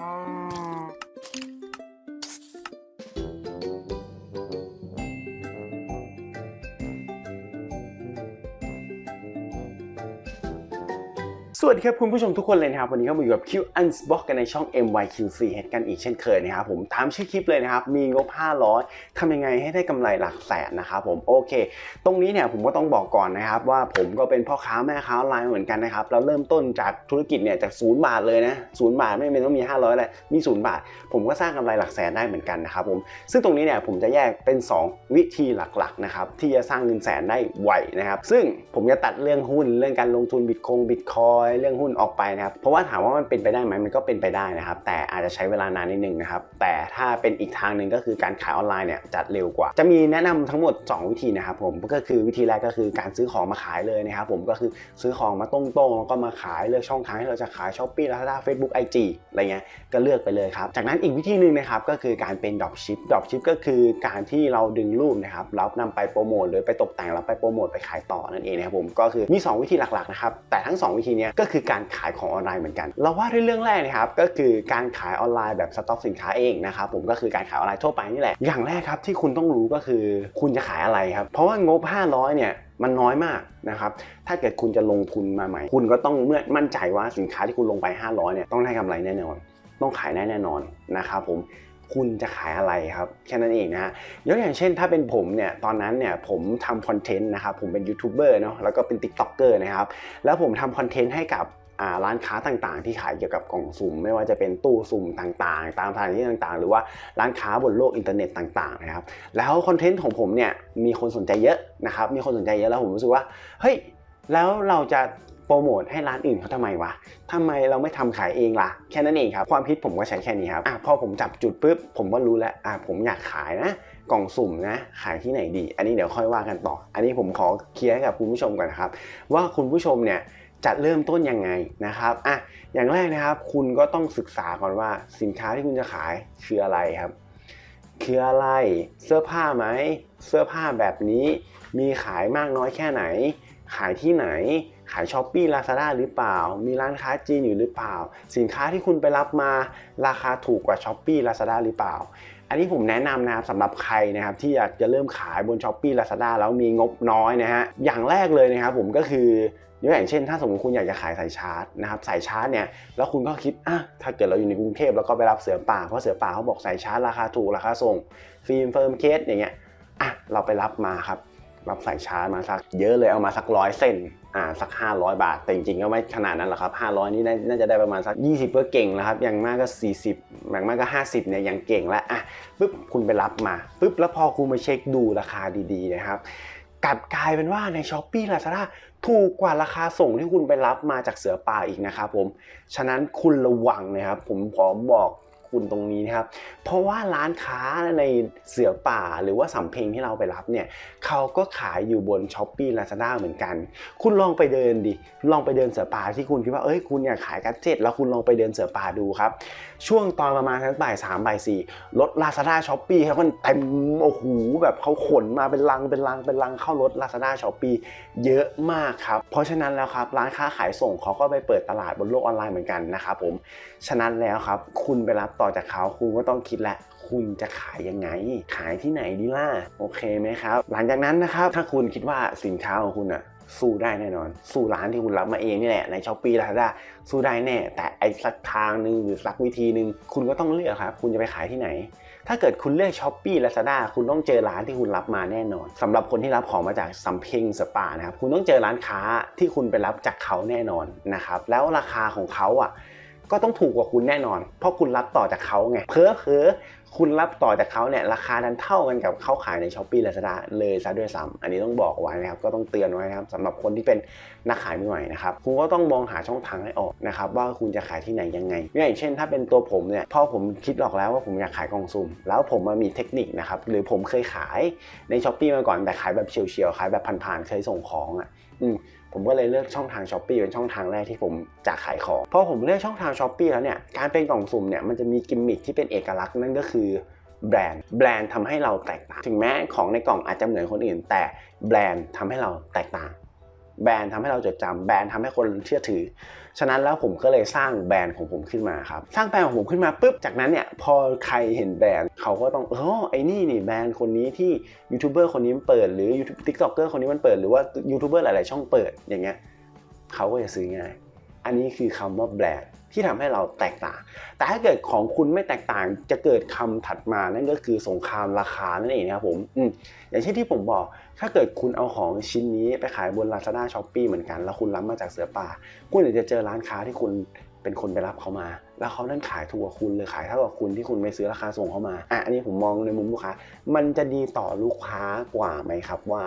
Mm-hmm. สวัสดีครับคุณผู้ชมทุกคนเลยนะครับ วันนี้ก็มาอยู่กับ Q Unbox กันในช่อง MYQC เฮดกันอีกเช่นเคยนะครับผมตามชื่อคลิปเลยนะครับ มีงบ 500ทำยังไงให้ได้กำไรหลักแสนนะครับผมโอเค ตรงนี้เนี่ยผมก็ต้องบอกก่อนนะครับว่าผมก็เป็นพ่อค้าแม่ค้าออนไลน์เหมือนกันนะครับเราเริ่มต้นจากธุรกิจเนี่ยจากศูนย์บาทเลยนะศูนย์บาทไม่เป็นต้องมี 500เลยมีศูนย์บาท ผมก็สร้างกำไรหลักแสนได้เหมือนกันนะครับผมซึ่งตรงนี้เนี่ยผมจะแยกเป็น 2 วิธีหลักๆนะครับที่จะสร้างเงินแสนได้ไวนะครับซึ่งผมจะตัดเรื่องหุ้นเรื่องการลงทุนบิตคงบิตคอยเรื่องหุ้นออกไปนะครับ เพราะว่าถามว่ามันเป็นไปได้ไหมมันก็เป็นไปได้นะครับ แต่อาจจะใช้เวลานานนิดนึงนะครับ แต่ถ้าเป็นอีกทางหนึ่งก็คือการขายออนไลน์เนี่ยจะเร็วกว่า จะมีแนะนำทั้งหมด 2 วิธีนะครับผม ก็คือวิธีแรกก็คือการซื้อของมาขายเลยนะครับผมก็คือซื้อของมาตรงๆแล้วก็มาขายเลือกช่องทางที่เราจะขายช้อปปี้ลาซาด้าเฟซบุ๊กไอจีอะไรเงี้ยก็เลือกไปเลยครับ จากนั้นอีกวิธีหนึ่งนะครับก็คือการเป็นดรอปชิปดรอปชิปก็คือการที่เราดึงรูปนะครับแล้วนำไปโปรโมทหรือไปตกแต่งแล้วไปโปรโมทไปขายต่อนั่นเองนะครับผมก็คือมี 2 วิธีหลักๆนะครับแต่ทั้ง 2 วิธีนี้ก็คือการขายของออนไลน์เหมือนกัน เราว่าเรื่องแรกนะครับก็คือการขายออนไลน์แบบสต็อกสินค้าเองนะครับผมก็คือการขายออนไลน์ทั่วไปนี่แหละ อย่างแรกครับที่คุณต้องรู้ก็คือคุณจะขายอะไรครับ เพราะว่างบ 500 เนี่ยมันน้อยมากนะครับ ถ้าเกิดคุณจะลงทุนมาใหม่ คุณก็ต้องเมื่อมั่นใจว่าสินค้าที่คุณลงไป 500 เนี่ยต้องได้กำไรแน่นอน ต้องขายได้แน่นอนนะครับผม คุณจะขายอะไรครับ แค่นั้นเองนะฮะยกอย่างเช่นถ้าเป็นผมเนี่ยตอนนั้นเนี่ยผมทำคอนเทนต์นะครับผมเป็นยูทูบเบอร์เนาะแล้วก็เป็นติ๊กต็อกเกอร์นะครับแล้วผมทำคอนเทนต์ให้กับร้านค้าต่างๆ ที่ขายเกี่ยวกับกล่องสุ่ม ไม่ว่าจะเป็นตู้สุ่มต่างๆ ตามสถานที่ต่างๆ หรือว่าร้านค้าบนโลกอินเทอร์เน็ตต่างๆนะครับแล้วคอนเทนต์ของผมเนี่ยมีคนสนใจเยอะนะครับมีคนสนใจเยอะแล้วผมรู้สึกว่าเฮ้ยแล้วเราจะ ปรโมทให้ร้านอื่นเขาทำไมวะทำไมเราไม่ทำขายเองล่ะ แค่นั้นเองครับ ความคิดผมก็ใช้แค่นี้ครับอะพอผมจับจุดปุ๊บผมก็รู้แล้วอะผมอยากขายนะกล่องสุ่มนะขายที่ไหนดี อันนี้เดี๋ยวค่อยว่ากันต่อ อันนี้ผมขอเคลียร์กับคุณผู้ชมก่อนนะครับว่าคุณผู้ชมเนี่ยจะเริ่มต้นยังไงนะครับอะอย่างแรกนะครับ คุณก็ต้องศึกษาก่อนว่าสินค้าที่คุณจะขายคืออะไรครับคืออะไรเสื้อผ้าไหมเสื้อผ้าแบบนี้มีขายมากน้อยแค่ไหน ขายที่ไหน ขายช้อปปี้ลาซาด้าหรือเปล่า มีร้านค้าจีนอยู่หรือเปล่า สินค้าที่คุณไปรับมาราคาถูกกว่าช้อปปี้ลาซาด้าหรือเปล่า อันนี้ผมแนะนำนะครับสำหรับใครนะครับที่อยากจะเริ่มขายบนช้อปปี้ลาซาด้าแล้วมีงบน้อยนะฮะอย่างแรกเลยนะครับผมก็คือยกอย่างเช่น ถ้าสมมติคุณอยากจะขายสายชาร์จนะครับสายชาร์จเนี่ยแล้วคุณก็คิดอะถ้าเกิดเราอยู่ในกรุงเทพแล้วก็ไปรับเสือป่าเพราะเสือป่าเขาบอกสายชาร์จราคาถูกราคาส่ง ฟิล์มเฟิร์มเคสอย่างเงี้ยอะเราไปรับมาครับ รับสายชาร์จมาสักเยอะเลยเอามาสักร้อยเส้นอ่าสัก 500 บาท แต่จริงๆก็ไม่ขนาดนั้นหรอกครับ 500 นี่น่าจะได้ประมาณสัก 20 ก็เก่งแล้วครับ อย่างมากก็ 40อย่างมากก็ 50เนี่ยยังเก่งแล้วอะปุ๊บคุณไปรับมาปุ๊บแล้วพอคุณมาเช็คดูราคาดีๆนะครับกลับกลายเป็นว่าใน s h อ p e e Lazada ถูกกว่าราคาส่งที่คุณไปรับมาจากเสือป่าอีกนะครับผม ฉะนั้นคุณระวังนะครับ ผมขอบอก คุณตรงนี้นะครับ เพราะว่าร้านค้าในเสือป่าหรือว่าสำเพ็งที่เราไปรับเนี่ยเขาก็ขายอยู่บน s h อ p e e Lazada เหมือนกัน คุณลองไปเดินดิ ลองไปเดินเสือป่าที่คุณคิดว่าเอ้ยคุณอยากขายกัจเจ็ตแล้วคุณลองไปเดินเสือป่าดูครับ ช่วงตอนประมาณทั้งบ่ายสามบ่ายสี่รถ Lazada s h o p e e ครับมันเต็มโอ้โหแบบเขาขนมาเป็นลังเป็นลังเป็นลังเข้ารถ Lazada s h o p e e เยอะมากครับเพราะฉะนั้นแล้วครับร้านค้าขายส่งเขาก็ไปเปิดตลาดบนโลกออนไลน์เหมือนกันนะครับผมฉะนั้นแล้วครับ คุณไปรับต่อจากเขาคุณก็ต้องคิดแหละคุณจะขายยังไง ขายที่ไหนดีล่ะ โอเคไหมครับ หลังจากนั้นนะครับ ถ้าคุณคิดว่าสินค้าของคุณอะสู้ได้แน่นอน สู้ร้านที่คุณรับมาเองนี่แหละ ในช้อปปี้ลาซาด้าสู้ได้แน่ แต่ไอ้สักทางหนึ่งหรือสักวิธีหนึ่งคุณก็ต้องเลือกครับ คุณจะไปขายที่ไหน ถ้าเกิดคุณเลือกช้อปปี้ลาซาด้าคุณต้องเจอร้านที่คุณรับมาแน่นอนสำหรับคนที่รับของมาจากสำเพ็งสปานะครับ คุณต้องเจอร้านค้าที่คุณไปรับจากเขาแน่นอนนะครับ แล้วราคาของเขาอะ ก็ต้องถูกกว่าคุณแน่นอน เพราะคุณรับต่อจากเขาไงเพอเพอๆคุณรับต่อจากเขาเนี่ยราคานั้นเท่ากันกับเขาขายในช้อปปี้ลาซาด้าเลยซะด้วยซ้ำอันนี้ต้องบอกไว้นะครับก็ต้องเตือนไว้นะครับสำหรับคนที่เป็นนักขายมือใหม่นะครับคุณก็ต้องมองหาช่องทางให้ออกนะครับว่าคุณจะขายที่ไหนยังไงอย่างเช่น ถ้าเป็นตัวผมเนี่ยพอผมคิดออกแล้วว่าผมอยากขายกล่องซุ่มแล้วผมมามีเทคนิคนะครับหรือผมเคยขายในช้อปปี้มาก่อนแต่ขายแบบเฉียวๆขายแบบผ่านๆเคยส่งของอะอืม ผมก็เลยเลือกช่องทางช้อปปีเป็นช่องทางแรกที่ผมจะขายของพอผมเลือกช่องทางช้อปปีแล้วเนี่ยการเป็นกล่องสุ่มเนี่ยมันจะมีกิมมิคที่เป็นเอกลักษณ์นั่นก็คือแบรนด์แบรนด์ทำให้เราแตกต่าง ถึงแม้ของในกล่องอาจจะเหมือนคนอื่น แต่แบรนด์ทำให้เราแตกต่าง แบรนด์ทำให้เราจดจำแบรนด์ทำให้คนเชื่อถือ ฉะนั้นแล้วผมก็เลยสร้างแบรนด์ของผมขึ้นมาครับ สร้างแบรนด์ของผมขึ้นมาปุ๊บ จากนั้นเนี่ยพอใครเห็นแบรนด์เขาก็ต้องเออไอ้นี่นี่แบรนด์คนนี้ที่ยูทูบเบอร์คนนี้มันเปิดหรือยูทูบทิกตอกเกอร์คนนี้มันเปิดหรือว่ายูทูบเบอร์หลาย ๆ ช่องเปิดอย่างเงี้ยเขาก็จะซื้อง่าย อันนี้คือคำว่าแบรนด์ที่ทำให้เราแตกต่าง แต่ถ้าเกิดของคุณไม่แตกต่างจะเกิดคำถัดมานั่นก็คือสงครามราคานั่นเองนะครับผมอืมอย่างเช่นที่ผมบอก ถ้าเกิดคุณเอาของชิ้นนี้ไปขายบน Lazada s h o p e e เหมือนกัน แล้วคุณรับมาจากเสือป่า คุณอาจจะเจอร้านค้าที่คุณเป็นคนไปรับเขามา แล้วเขานั่นขายถูกกว่าคุณเลยขายเท่ากับคุณที่คุณไปซื้อราคาส่งเขามาอะอันนี้ผมมองในมุมลูกค้า มันจะดีต่อลูกค้ากว่าไหมครับว่า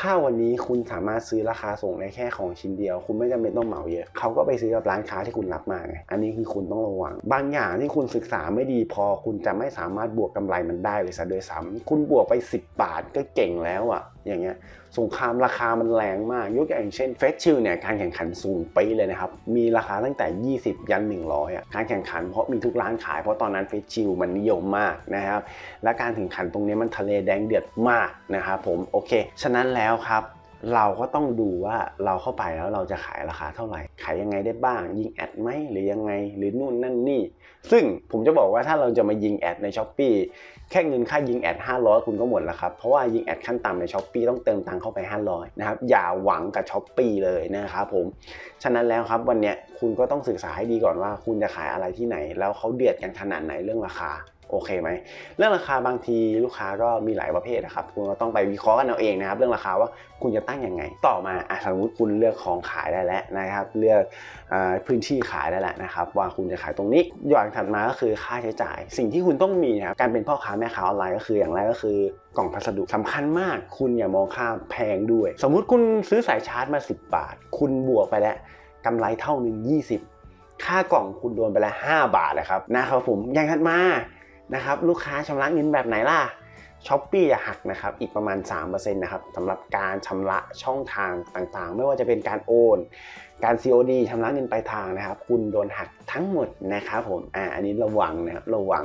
ถ้าวันนี้คุณสามารถซื้อราคาส่งได้แค่ของชิ้นเดียว คุณไม่จำเป็นต้องเหมาเยอะเขาก็ไปซื้อกับร้านค้าที่คุณรับมาไงอันนี้คือคุณต้องระวัง บางอย่างที่คุณศึกษาไม่ดีพอ คุณจะไม่สามารถบวกกำไรมันได้เลยซะโดยซ้ำคุณบวกไป 10 บาทก็เก่งแล้วอะอย่างเงี้ยสงครามราคามันแรงมากยกอย่างเช่นเฟสชิลเนี่ยการแข่งขันสูงไปเลยนะครับ มีราคาตั้งแต่ 20 ยัน 100อะการแข่งขันเพราะมีทุกร้านขายเพราะตอนนั้นเฟสชิลมันนิยมมากนะครับและการแข่งขันตรงนี้มันทะเลแดงเดือดมากนะครับผมโอเค ฉะนั้นแล้วครับ เราก็ต้องดูว่าเราเข้าไปแล้วเราจะขายราคาเท่าไหร่ ขายยังไงได้บ้าง ยิงแอดไหมหรือยังไงหรือนู่นนั่นนี่ ซึ่งผมจะบอกว่าถ้าเราจะมายิงแอดใน s h อ p e e แค่เงินค่ายิงแอด500 คุณก็หมดแล้วครับ เพราะว่ายิงแอดขั้นต่ำใน s h อ p e e ต้องเติมตังเข้าไป 500นะครับอย่าหวังกับ s h อ p e e เลยนะครับผม ฉะนั้นแล้วครับวันนี้คุณก็ต้องศึกษาให้ดีก่อนว่า คุณจะขายอะไรที่ไหน แล้วเขาเดือดกันขนาดไหนเรื่องราคา โอเคไหมเรื่องราคาบางทีลูกค้าก็มีหลายประเภทนะครับคุณก็ต้องไปวิเคราะห์กันเอาเองนะครับเรื่องราคาว่าคุณจะตั้งยังไง ต่อมาอสมมติคุณเลือกของขายได้แล้วนะครับ เลือกอพื้นที่ขายได้แล้วนะครับ ว่าคุณจะขายตรงนี้อย่างถัดมาก็คือค่าใช้จ่าย สิ่งที่คุณต้องมีนะครับการเป็นพ่อค้าแม่ค้าออนไลน์ก็คืออย่างแรกก็คือกล่องพัสดุสำคัญมาก คุณอย่ามองข้ามแพงด้วย สมมุติคุณซื้อสายชาร์จมา 10 บาท คุณบวกไปแล้วกำไรเท่าหนึ่ง20 ค่ากล่องคุณโดนไปแล้ว5บาทนะครับนะครับผมอย่างถัดมา นะครับลูกค้าชำระเงินแบบไหนล่ะช้อปปี้จะหักนะครับอีกประมาณ 3%นะครับสำหรับการชำระช่องทางต่างๆ ไม่ว่าจะเป็นการโอน การ COD ชำระเงินปลายทางนะครับ คุณโดนหักทั้งหมดนะครับผมอ่าอันนี้ระวังนะครับระวัง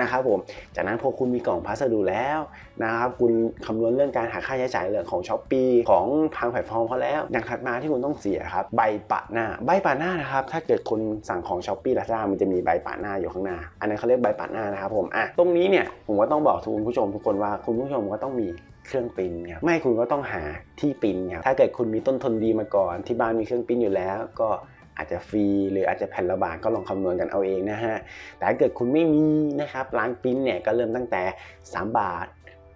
นะครับผม จากนั้นพอคุณมีกล่องพัสดุแล้วนะครับคุณคำนวณเรื่องการหักค่าใช้จ่ายเรื่องของช้อปปีของทางแพลตฟอร์มเขาแล้วอย่างถัดมาที่คุณต้องเสียครับใบปะหน้า ใบปะหน้านะครับถ้าเกิดคนสั่งของช้อปปี้ลาซามันจะมีใบปะหน้าอยู่ข้างหน้า อันนั้นเขาเรียกใบปะหน้านะครับผมอะตรงนี้เนี่ยผมก็ต้องบอกทุกคุณผู้ชมทุกคนว่าคุณผู้ชมก็ต้องมีเครื่องปิ้นครับไม่คุณก็ต้องหาที่ปิ้นครับถ้าเกิดคุณมีต้นทุนดีมาก่อน ที่บ้านมีเครื่องปิ้นอยู่แล้ว ก็ อาจจะฟรีหรืออาจจะแผ่นละบาทก็ลองคำนวณกันเอาเองนะฮะ แต่ถ้าเกิดคุณไม่มีนะครับร้านปิ้นเนี่ยก็เริ่มตั้งแต่ 3 บาท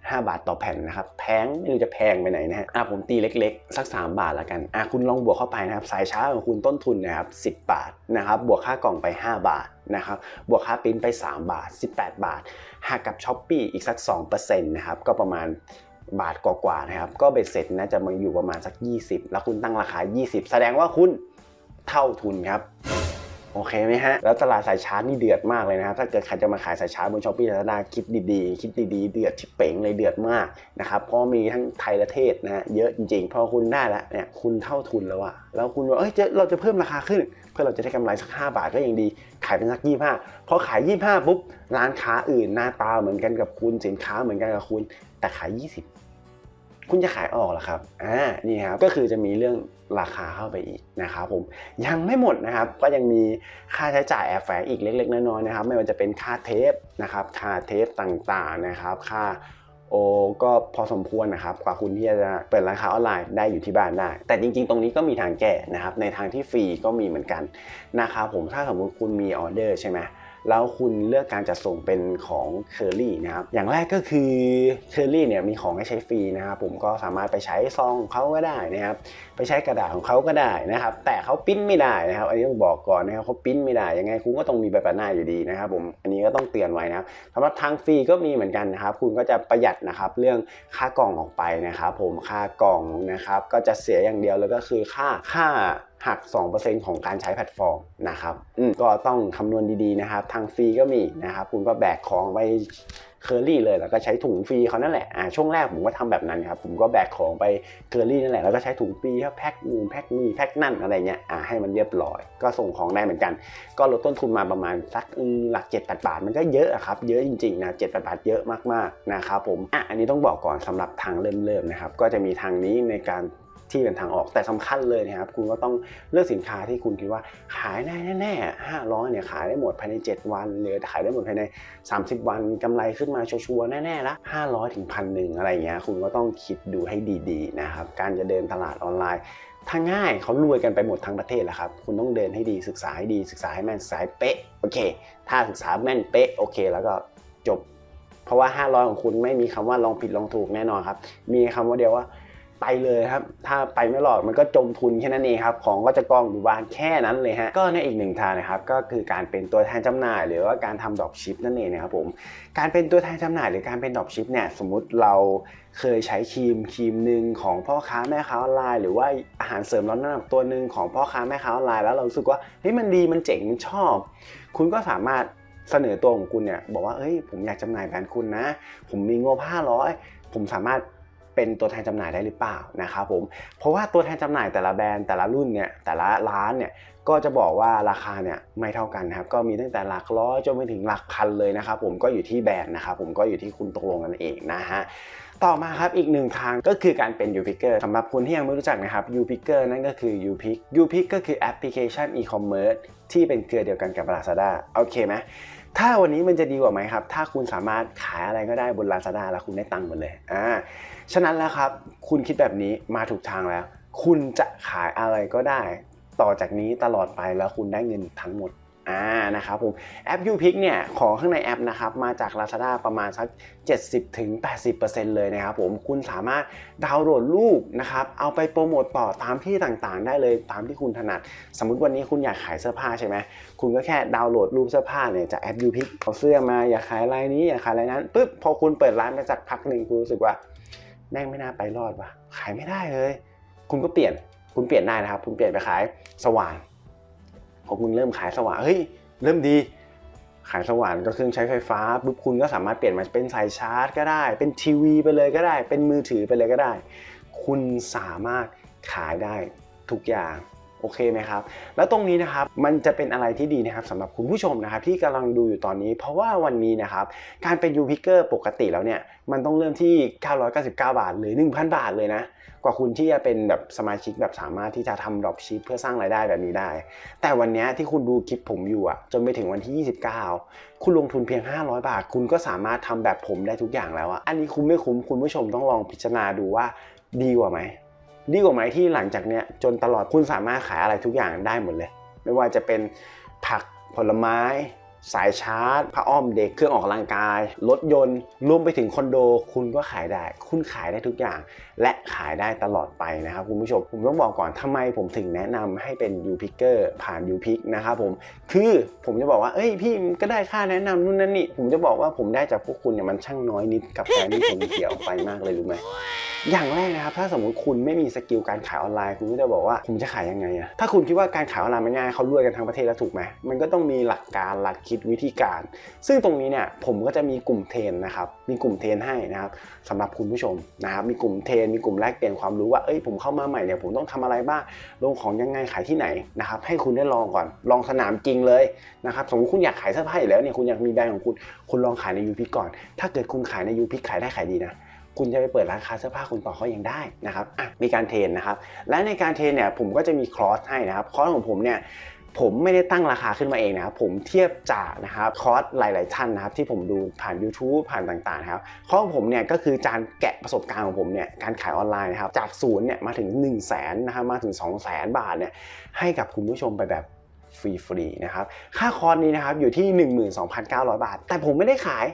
5 บาทต่อแผ่นนะครับ แพงไม่รู้จะแพงไปไหนนะฮะอะผมตีเล็กๆ สัก 3 บาทละกันอะคุณลองบวกเข้าไปนะครับ สายช้าของคุณต้นทุนนะครับ10 บาทนะครับ บวกค่ากล่องไป 5 บาทนะครับ บวกค่าปิ้นไป 3 บาท 18 บาทหักกับช้อปปี้อีกสัก2%นะครับ ก็ประมาณบาทกว่าๆนะครับ ก็เบ็ดเสร็จน่าจะมาอยู่ประมาณสัก 20 แล้วคุณตั้งราคา 20 แสดงว่าคุณ เท่าทุนครับโอเคไหมฮะ แล้วตลาดสายชาร์จนี่เดือดมากเลยนะครับ ถ้าเกิดใครจะมาขายสายชาร์จบนช้อปปี้ลาซาด้าคิดดีๆ คิดดีๆ เดือดชิบเป๋งเลยเดือดมากนะครับ เพราะมีทั้งไทยและเทศนะฮะเยอะจริงๆ พอคุณได้แล้วเนี่ยคุณเท่าทุนแล้วอะแล้วคุณว่าเอ้ยเราจะเพิ่มราคาขึ้น เพื่อเราจะได้กำไรสัก 5 บาทก็ยังดี ขายเป็นสัก 25พอขาย 25ปุ๊บร้านค้าอื่นหน้าตาเหมือนกันกับคุณสินค้าเหมือนกันกับคุณ แต่ขาย 20 คุณจะขายออกหรอครับอ่านี่ครับก็คือจะมีเรื่อง ราคาเข้าไปอีกนะครับผมยังไม่หมดนะครับก็ยังมีค่าใช้จ่ายแอบแฝงอีกเล็กๆน้อยๆนะครับ ไม่ว่าจะเป็นค่าเทปนะครับค่าเทปต่างๆนะครับ ค่าโอก็พอสมควรนะครับกว่าคุณที่จะเปิดร้านค้าออนไลน์ได้อยู่ที่บ้านได้ แต่จริงๆ ตรงนี้ก็มีทางแก้นะครับ ในทางที่ฟรีก็มีเหมือนกันนะครับผมถ้าสมมติคุณมีออเดอร์ใช่ไหม แล้วคุณเลือกการจัดส่งเป็นของเคอรี่นะครับอย่างแรกก็คือเคอรี่เนี่ยมีของให้ใช้ฟรีนะครับผมก็สามารถไปใช้ซองเขาก็ได้นะครับไปใช้กระดาษของเขาก็ได้นะครับ แต่เขาปิ้นไม่ได้นะครับ อันนี้ต้องบอกก่อนนะครับเขาปิ้นไม่ได้ยังไงคุณก็ต้องมีใบปะหน้าอยู่ดีนะครับผมอันนี้ก็ต้องเตือนไว้นะครับสำหรับทางฟรีก็มีเหมือนกันนะครับ คุณก็จะประหยัดนะครับเรื่องค่ากล่องออกไปนะครับ ผมค่ากล่องนะครับก็จะเสียอย่างเดียวแล้วก็คือค่าค่า หัก 2%ของการใช้แพลตฟอร์มนะครับอืมก็ต้องคำนวณดีๆนะครับ ทางฟรีก็มีนะครับ คุณก็แบกของไปเคอรี่เลยแล้วก็ใช้ถุงฟรีเขานั่นแหละอ่าช่วงแรกผมก็ทำแบบนั้นครับ ผมก็แบกของไปเคอรี่นั่นแหละแล้วก็ใช้ถุงฟรีครับแพ็คนู่นแพ็คนี่แพ็คนั่นอะไรเงี้ยอ่าให้มันเรียบร้อย ก็ส่งของได้เหมือนกัน ก็ลดต้นทุนมาประมาณสักหลัก7 8บาทมันก็เยอะอะครับ เยอะจริงๆนะ7 8บาทเยอะมากๆนะครับผมอะอันนี้ต้องบอกก่อนสำหรับทางเริ่มๆนะครับก็จะมีทางนี้ในการ ที่เป็นทางออกแต่สำคัญเลยนะครับคุณก็ต้องเลือกสินค้าที่คุณคิดว่าขายได้แน่ๆห้าร้อยเนี่ยขายได้หมดภายใน 7 วัน หรือขายได้หมดภายใน 30 วันกำไรขึ้นมาชัวร์แน่ๆละ500ถึงพันหนึ่งอะไรเงี้ยคุณก็ต้องคิดดูให้ดีๆนะครับการจะเดินตลาดออนไลน์ถ้าง่ายเขารวยกันไปหมดทั้งประเทศแล้วครับ คุณต้องเดินให้ดีศึกษาให้ดีศึกษาให้แม่นศึกษาให้เป๊ะโอเค ถ้าศึกษาแม่นเป๊ะโอเค แล้วก็จบ เพราะว่า 500 ของคุณไม่มีคำว่าลองผิดลองถูกแน่นอนครับ มีคำว่าเดียวว่า ไปเลยครับ ถ้าไปไม่หลอดมันก็จมทุนแค่นั้นเองครับ ของก็จะกองอยู่บ้านแค่นั้นเลยฮะ ก็ในอีกหนึ่งทางนะครับ ก็คือการเป็นตัวแทนจำหน่าย หรือว่าการทำดรอปชิปนั่นเองนะครับผม การเป็นตัวแทนจำหน่ายหรือการเป็นดรอปชิปเนี่ย สมมุติเราเคยใช้ครีมครีมหนึ่งของพ่อค้าแม่ค้าออนไลน์ หรือว่าอาหารเสริมลดน้ำหนักตัวหนึ่งของพ่อค้าแม่ค้าออนไลน์แล้วเรารู้สึกว่าเฮ้ยมันดีมันเจ๋งมันชอบ คุณก็สามารถเสนอตัวของคุณเนี่ยบอกว่าเฮ้ยผมอยากจำหน่ายแบรนด์คุณนะ ผมมีงบ500 ผมสามารถ เป็นตัวแทนจำหน่ายได้หรือเปล่านะครับผม เพราะว่าตัวแทนจำหน่ายแต่ละแบรนด์แต่ละรุ่นเนี่ยแต่ละร้านเนี่ยก็จะบอกว่าราคาเนี่ยไม่เท่ากันครับก็มีตั้งแต่หลักร้อยจนไปถึงหลักพันเลยนะครับผมก็อยู่ที่แบรนด์นะครับผมก็อยู่ที่คุณตกลงกันเองนะฮะต่อมาครับอีกหนึ่งทางก็คือการเป็น u p i c k e r สำหรับคนที่ยังไม่รู้จักนะครับ u p i c k e r นั่นก็คือ u p i c u p i c ก็คือแอปพลิเคชัน e-commerce ที่เป็นเครือเดียวกันกับ Lazada โอเคไหม ถ้าวันนี้มันจะดีกว่าไหมครับ ถ้าคุณสามารถขายอะไรก็ได้บน Lazada แล้วคุณได้ตังค์หมดเลยอ่าฉะนั้นแล้วครับ คุณคิดแบบนี้มาถูกทางแล้ว คุณจะขายอะไรก็ได้ ต่อจากนี้ตลอดไปแล้วคุณได้เงินทั้งหมด อ่านะครับผมแอป u p i c เนี่ยของข้างในแอปนะครับมาจาก Lazada ประมาณสัก 70-80%เลยนะครับผมคุณสามารถดาวน์โหลดรูปนะครับเอาไปโปรโมตต่อตามที่ต่างๆ ได้เลยตามที่คุณถนัด สมมุติวันนี้คุณอยากขายเสื้อผ้าใช่ไหมคุณก็แค่ดาวน์โหลดรูปเสื้อผ้าเนี่ยจากแอป u p i c เอาเสื้อมาอยากขายลายนี้อยากขายลายนั้นปุ๊บพอคุณเปิดร้านไปสักพักหนึ่งคุณรู้สึกว่าแม่งไม่น่าไปรอดว่ะขายไม่ได้เลย คุณก็เปลี่ยนคุณเปลี่ยนได้นะครับ คุณเปลี่ยนไปขายสว่าน พอคุณเริ่มขายสว่านเฮ้ยเริ่มดี ขายสว่านก็เครื่องใช้ไฟฟ้าปุ๊บคุณก็สามารถเปลี่ยนมาเป็นสายชาร์จ ก็ได้ เป็นทีวีไปเลยก็ได้ เป็นมือถือไปเลยก็ได้ คุณสามารถขายได้ทุกอย่างโอเคไหมครับ แล้วตรงนี้นะครับ มันจะเป็นอะไรที่ดีนะครับสำหรับคุณผู้ชมนะครับที่กำลังดูอยู่ตอนนี้ เพราะว่าวันนี้นะครับ การเป็นยูพิเกอร์ปกติแล้วเนี่ย มันต้องเริ่มที่ 999 บาทหรือ 1,000 บาทเลยนะ กว่าคุณที่จะเป็นแบบสมาชิกแบบสามารถที่จะทำดรอปชิปเพื่อสร้างรายได้แบบนี้ได้ แต่วันนี้ที่คุณดูคลิปผมอยู่อะจนไปถึงวันที่ 29 คุณลงทุนเพียง 500 บาท คุณก็สามารถทำแบบผมได้ทุกอย่างแล้วอะอันนี้คุ้มไม่คุ้มคุณผู้ชมต้องลองพิจารณาดูว่าดีกว่าไหมดีกว่าไหมที่หลังจากเนี้ยจนตลอดคุณสามารถขายอะไรทุกอย่างได้หมดเลย ไม่ว่าจะเป็นผักผลไม้ สายชาร์จผ้าอ้อมเด็กเครื่องออกกำลังกาย รถยนต์ รวมไปถึงคอนโด คุณก็ขายได้ คุณขายได้ทุกอย่าง และขายได้ตลอดไปนะครับคุณผู้ชม ผมต้องบอกก่อนทำไมผมถึงแนะนำให้เป็น u p i c k e r ผ่าน u p i c นะครับผม คือผมจะบอกว่า เอ้ยพี่ก็ได้ค่าแนะนำนู่นนั่นนี่ ผมจะบอกว่าผมได้จากพวกคุณเนี่ยมันช่างน้อยนิดกับการที่ผมเสียออกไปมากเลยรู้ไหมอย่างแรกนะครับถ้าสมมติคุณไม่มีสกิลการขายออนไลน์คุณก็จะบอกว่าผมจะขายยังไงอะถ้าคุณคิดว่าการขายออนไลน์มันง่ายเขารวยกันทั้งประเทศแล้วถูกไหมมันก็ต้องมีหลักการหลักคิดวิธีการ ซึ่งตรงนี้เนี่ยผมก็จะมีกลุ่มเทรนนะครับ มีกลุ่มเทรนให้นะครับสำหรับคุณผู้ชมนะครับ มีกลุ่มเทรนมีกลุ่มแลกเปลี่ยนความรู้ว่า เอ้ยผมเข้ามาใหม่เนี่ยผมต้องทำอะไรบ้าง ลงของยังไงขายที่ไหนนะครับ ให้คุณได้ลองก่อน ลองสนามจริงเลยนะครับ สมมติคุณอยากขายเสื้อผ้าอยู่แล้วเนี่ย คุณอยากมีแบรนด์ของคุณ คุณลองขายในยูพิก่อน ถ้าเกิดคุณขายในยูพิกขายได้ขายดีนะคุณจะไปเปิดร้านค้าเสื้อผ้าคุณต่อเขายังได้นะครับมีการเทรนนะครับ และในการเทรนเนี่ยผมก็จะมีคอร์สให้นะครับ คอร์สของผมเนี่ย ผมไม่ได้ตั้งราคาขึ้นมาเองนะครับผมเทียบจากนะครับคอร์สหลาย ๆ ท่านนะครับที่ผมดูผ่าน YouTube ผ่านต่าง ๆ ครับคอของผมเนี่ยก็คือการแกะประสบการณ์ของผมเนี่ยการขายออนไลน์นะครับจากศูนย์เนี่ยมาถึง 1 0 0 0 0แสนนะครับมาถึง 2 0 0 0 0 0บาทเนี่ยให้กับคุณผู้ชมไปแบบฟรีๆนะครับค่าคอร์สนี้นะครับอยู่ที่ 12,900 บาท แต่ผมไม่ได้ขาย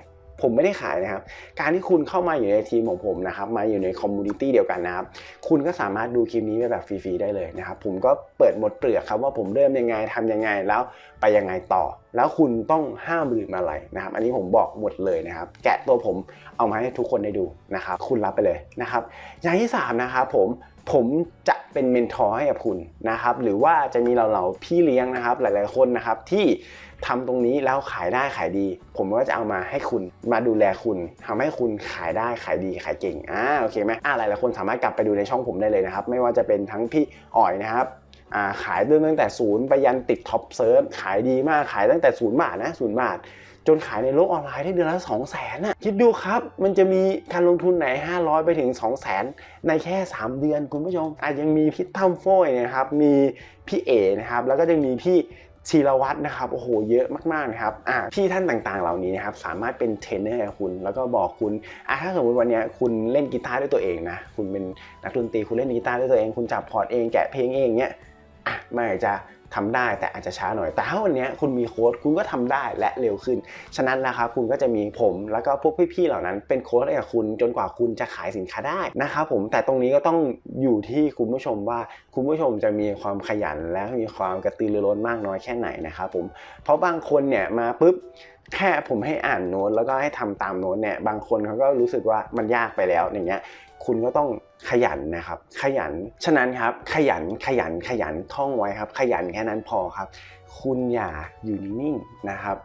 ผมไม่ได้ขายนะครับ การที่คุณเข้ามาอยู่ในทีมของผมนะครับ มาอยู่ในคอมมูนิตี้เดียวกันนะครับ คุณก็สามารถดูคลิปนี้ไปแบบฟรีๆได้เลยนะครับ ผมก็เปิดหมดเปลือกครับว่าผมเริ่มยังไงทำยังไงแล้วไปยังไงต่อ แล้วคุณต้องห้ามดื่มอะไรนะครับ อันนี้ผมบอกหมดเลยนะครับ แกะตัวผมเอามาให้ทุกคนได้ดูนะครับ คุณรับไปเลยนะครับ อย่างที่สามนะครับผม ผมจะเป็นเมนทอร์ให้กับคุณนะครับหรือว่าจะมีเราๆพี่เลี้ยงนะครับหลายๆคนนะครับที่ทำตรงนี้แล้วขายได้ขายดี ผมก็จะเอามาให้คุณมาดูแลคุณทำให้คุณขายได้ขายดีขายเก่งอ่าโอเคไหมอ่าหลายๆคนสามารถกลับไปดูในช่องผมได้เลยนะครับ ไม่ว่าจะเป็นทั้งพี่อ๋อยนะครับอ่าขายเริ่มตั้งแต่ศูนย์ไปยันติดท็อปเซิร์ฟขายดีมากขายตั้งแต่ศูนย์บาทนะศูนย์บาท จนขายในโลกออนไลน์ได้เดือนละ 2 0 0 0 0นน่ะคิดดูครับ มันจะมีการลงทุนไหน 500 ไปถึง 2 0 0 0 0 0 ในแค่ 3 เดือนคุณผู้ชมอะยังมีพี่ตั้มโฟยนะครับ มีพี่เอนะครับ แล้วก็ยังมีพี่ชีรวัตรนะครับโอ้โหเยอะมากๆนะครับอะพี่ท่านต่างๆเหล่านี้นะครับสามารถเป็นเทรนเนอร์ให้คุณ แล้วก็บอกคุณอะถ้าสมมติวันเนี้ยคุณเล่นกีตาร์ด้วยตัวเองนะคุณเป็นนักดนตรีคุณเล่นกีตาร์ด้วยตัวเอง คุณจับพอร์ตเองแกะเพลงเองเนี้ยอะมันอาจจะ ทำได้แต่อาจจะช้าหน่อย แต่ถ้าวันนี้คุณมีโค้ดคุณก็ทำได้และเร็วขึ้น ฉะนั้นนะครับคุณก็จะมีผมแล้วก็พวกพี่ๆเหล่านั้นเป็นโค้ดให้กับคุณจนกว่าคุณจะขายสินค้าได้นะครับผมแต่ตรงนี้ก็ต้องอยู่ที่คุณผู้ชมว่าคุณผู้ชมจะมีความขยันและมีความกระตือรือร้นมากน้อยแค่ไหนนะครับผมเพราะบางคนเนี่ยมาปุ๊บ แค่ผมให้อ่านโน้ตแล้วก็ให้ทำตามโน้ตเนี่ยบางคนเขาก็รู้สึกว่ามันยากไปแล้วอย่างเงี้ยคุณก็ต้องขยันนะครับ ขยัน ฉะนั้นครับ ขยันขยันขยันท่องไว้ครับ ขยันแค่นั้นพอครับ คุณอย่าอยู่นิ่งๆนะครับ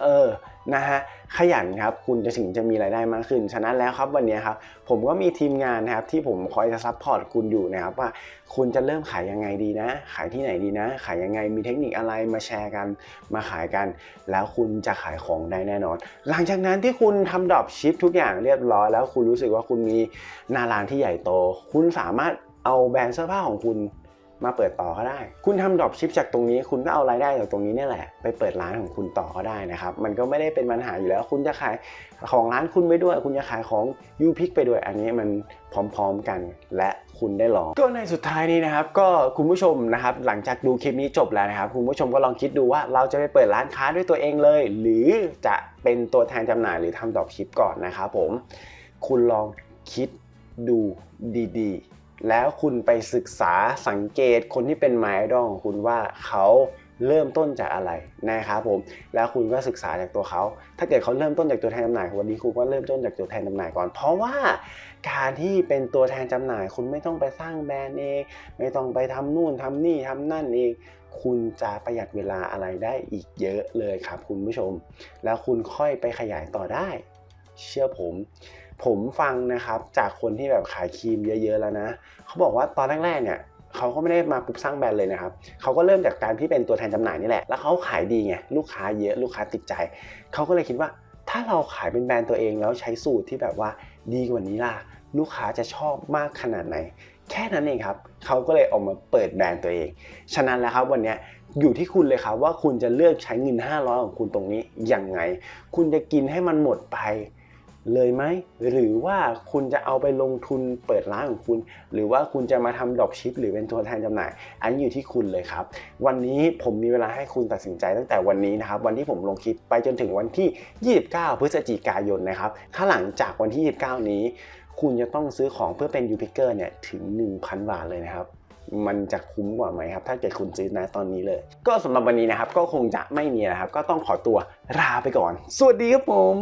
เออนะฮะขยันครับคุณจะถึงจะมีรายได้มากขึ้น ฉะนั้นแล้วครับวันนี้ครับผมก็มีทีมงานนะครับที่ผมคอยจะซัพพอร์ตคุณอยู่นะครับว่าคุณจะเริ่มขายยังไงดีนะ ขายที่ไหนดีนะ ขายยังไงมีเทคนิคอะไรมาแชร์กันมาขายกัน แล้วคุณจะขายของได้แน่นอน หลังจากนั้นที่คุณทำดรอปชิปทุกอย่างเรียบร้อยแล้วคุณรู้สึกว่าคุณมีหน้าร้านที่ใหญ่โต คุณสามารถเอาแบรนด์เสื้อผ้าของคุณ มาเปิดต่อก็ได้ คุณทำดรอปชิปจากตรงนี้ คุณก็เอารายได้จากตรงนี้นี่แหละ ไปเปิดร้านของคุณต่อก็ได้นะครับ มันก็ไม่ได้เป็นปัญหาอยู่แล้ว คุณจะขายของร้านคุณไปด้วย คุณจะขายของยูพิกไปด้วย อันนี้มันพร้อมๆกันและคุณได้ลอง ก็ในสุดท้ายนี้นะครับ ก็คุณผู้ชมนะครับหลังจากดูคลิปนี้จบแล้วนะครับ คุณผู้ชมก็ลองคิดดูว่าเราจะไปเปิดร้านค้าด้วยตัวเองเลย หรือจะเป็นตัวแทนจำหน่ายหรือทำดรอปชิปก่อนนะครับผม คุณลองคิดดูดีๆ แล้วคุณไปศึกษาสังเกตคนที่เป็นไมดอลของคุณว่าเขาเริ่มต้นจากอะไรนะครับผม แล้วคุณก็ศึกษาจากตัวเขา ถ้าเกิดเขาเริ่มต้นจากตัวแทนจำหน่ายวันนี้คุณก็เริ่มต้นจากตัวแทนจำหน่ายก่อน เพราะว่าการที่เป็นตัวแทนจำหน่าย คุณไม่ต้องไปสร้างแบรนด์เอง ไม่ต้องไปทำนู่นทำนี่ทำนั่นเอง คุณจะประหยัดเวลาอะไรได้อีกเยอะเลยครับคุณผู้ชม แล้วคุณค่อยไปขยายต่อได้ เชื่อผม ผมฟังนะครับจากคนที่แบบขายครีมเยอะ ๆ แล้วนะเขาบอกว่าตอนแรกๆเนี่ยเขาก็ไม่ได้มาปุ๊บสร้างแบรนด์เลยนะครับเขาก็เริ่มจากการที่เป็นตัวแทนจำหน่ายนี่แหละ แล้วเขาขายดีไงลูกค้าเยอะลูกค้าติดใจเขาก็เลยคิดว่า ถ้าเราขายเป็นแบรนด์ตัวเองแล้วใช้สูตรที่แบบว่าดีกว่านี้ล่ะลูกค้าจะชอบมากขนาดไหน แค่นั้นเองครับเขาก็เลยออกมาเปิดแบรนด์ตัวเอง ฉะนั้นแล้วครับวันนี้อยู่ที่คุณเลยครับว่าคุณจะเลือกใช้เงิน 500 ของคุณตรงนี้ยังไง คุณจะกินให้มันหมดไป เลยไหมหรือว่าคุณจะเอาไปลงทุนเปิดร้านของคุณ หรือว่าคุณจะมาทำดรอปชิปหรือเป็นตัวแทนจำหน่าย อันนี้อยู่ที่คุณเลยครับ วันนี้ผมมีเวลาให้คุณตัดสินใจตั้งแต่วันนี้นะครับ วันที่ผมลงคลิปไปจนถึงวันที่ 29 พฤศจิกายนนะครับ ถ้าหลังจากวันที่ 29 นี้ คุณจะต้องซื้อของเพื่อเป็นยูพิเกอร์เนี่ยถึง 1,000 บาทเลยนะครับมันจะคุ้มกว่าไหมครับ ถ้าเกิดคุณซื้อนะตอนนี้เลย ก็สำหรับวันนี้นะครับ ก็คงจะไม่มีนะครับ ก็ต้องขอตัวลาไปก่อน สวัสดีครับผม